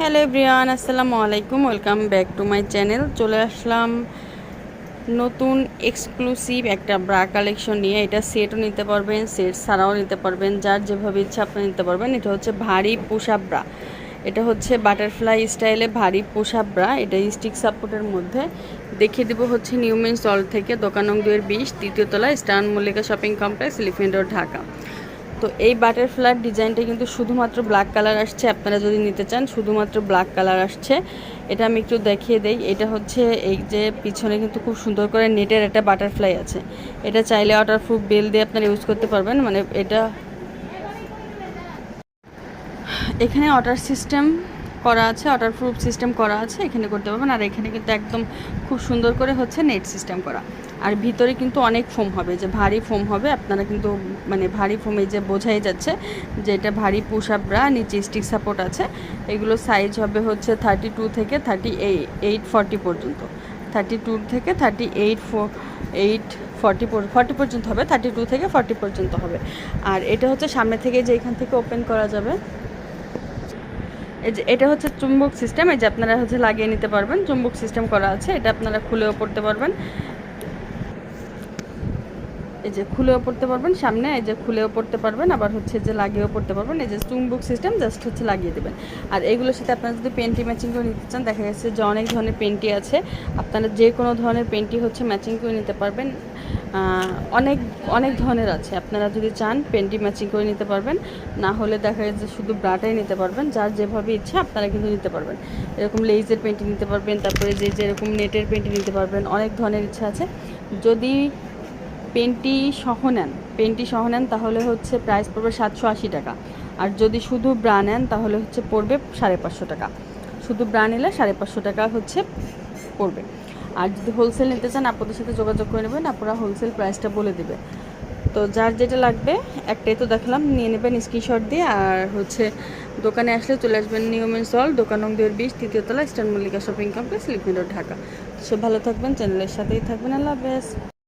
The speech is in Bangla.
হ্যালো এভরিওয়ান, আসসালামু আলাইকুম, welcome back to my channel. চলে আসলাম নতুন এক্সক্লুসিভ একটা ব্রা কালেকশন নিয়ে। এটা সেটও নিতে পারবেন সেট ছাড়াও নিতে পারবেন, যার যেভাবে ইচ্ছা আপনি নিতে পারবেন। এটা হচ্ছে ভারী পোশাক ব্রা এটা হচ্ছে বাটারফ্লাই স্টাইলে ভারী পোশাক ব্রা এটা স্টিক সাপোর্টের মধ্যে। দেখিয়ে দেবো হচ্ছে নিউমেন স্টল থেকে, দোকান দুয়ের বিশ, তৃতীয় তলা স্টান Mallika shopping complex elephant road Dhaka. তো এই বাটারফ্লাইয়ের ডিজাইনটা কিন্তু শুধুমাত্র ব্ল্যাক কালার আসছে, আপনারা যদি নিতে চান, শুধুমাত্র ব্ল্যাক কালার আসছে। এটা আমি একটু দেখিয়ে দেই, এটা হচ্ছে এই যে পিছনে কিন্তু খুব সুন্দর করে নেটের একটা বাটারফ্লাই আছে। এটা চাইলে ওয়াটারপ্রুফ বেল দিয়ে আপনারা ইউজ করতে পারবেন মানে এটা এখানে অর্ডার সিস্টেম করা আছে অর্ডার প্রুফ সিস্টেম করা আছে, এখানে করতে পারবেন। আর এখানে কিন্তু একদম খুব সুন্দর করে হচ্ছে নেট সিস্টেম করা। আর ভিতরে কিন্তু অনেক ফোম হবে, যে ভারী ফোম হবে, আপনারা কিন্তু মানে ভারী ফোমে যে বোঝাই যাচ্ছে, যে এটা ভারী ব্রা নিচে স্টিক সাপোর্ট আছে, এগুলো সাইজ হবে হচ্ছে থার্টি টু থেকে থার্টি এইট ফর্টি পর্যন্ত। থার্টি টু থেকে thirty eight four eight forty forty পর্যন্ত হবে থার্টি টু থেকে ফর্টি পর্যন্ত হবে। আর এটা হচ্ছে সামনে থেকে যে এখান থেকে ওপেন করা যাবে এটা হচ্ছে চুম্বক সিস্টেম এই যে আপনারা হচ্ছে লাগিয়ে নিতে পারবেন। চুম্বক সিস্টেম করা আছে, এটা আপনারা খুলেও পড়তে পারবেন। এই যে খুলেও পড়তে পারবেন, সামনে এই যে খুলেও পড়তে পারবেন, আবার হচ্ছে যে লাগিয়েও পড়তে পারবেন। এই যে চুম্বক সিস্টেম জাস্ট হচ্ছে লাগিয়ে দেবেন। আর এইগুলোর সাথে আপনারা যদি পেন্টি ম্যাচিং করে নিতে চান, দেখা গেছে যে অনেক ধরনের পেন্টি আছে। আপনারা যে কোনো ধরনের পেন্টি হচ্ছে ম্যাচিং করে নিতে পারবেন। অনেক অনেক ধরনের আছে। আপনারা যদি চান, পেন্টি ম্যাচিং করে নিতে পারবেন। না হলে দেখা যাচ্ছে শুধু ব্রাটাই নিতে পারবেন। যার যেভাবে ইচ্ছা, আপনারা কিন্তু নিতে পারবেন। এরকম লেজের পেন্টি নিতে পারবেন, তারপরে যে যেরকম নেটের পেন্টি নিতে পারবেন, অনেক ধরনের ইচ্ছা আছে। যদি পেনটি সহ নেন, পেনটি সহ নেন, তাহলে হচ্ছে প্রাইস পড়বে সাতশো আশি টাকা। আর যদি শুধু ব্রা নেন, তাহলে হচ্ছে পড়বে সাড়ে পাঁচশো টাকা। শুধু ব্রা নিলে সাড়ে পাঁচশো টাকা হচ্ছে পড়বে। আর যদি হোলসেল নিতে চান, আপনাদের সাথে যোগাযোগ করে নেবেন, আপনারা হোলসেল প্রাইসটা বলে দেবে। তো যার যেটা লাগবে, একটাই তো দেখলাম, নিয়ে নেবেন স্ক্রিনশট দিয়ে, আর হচ্ছে দোকানে আসলে চলে আসবেন নিয়মেন সল দোকান নং দুয়ের বিশ তৃতীয়তলা eastern star Mallika shopping complex liquid Dhaka সব ভালো থাকবেন চ্যানেলের সাথেই থাকবেন, আল্লাহ হাফেজ।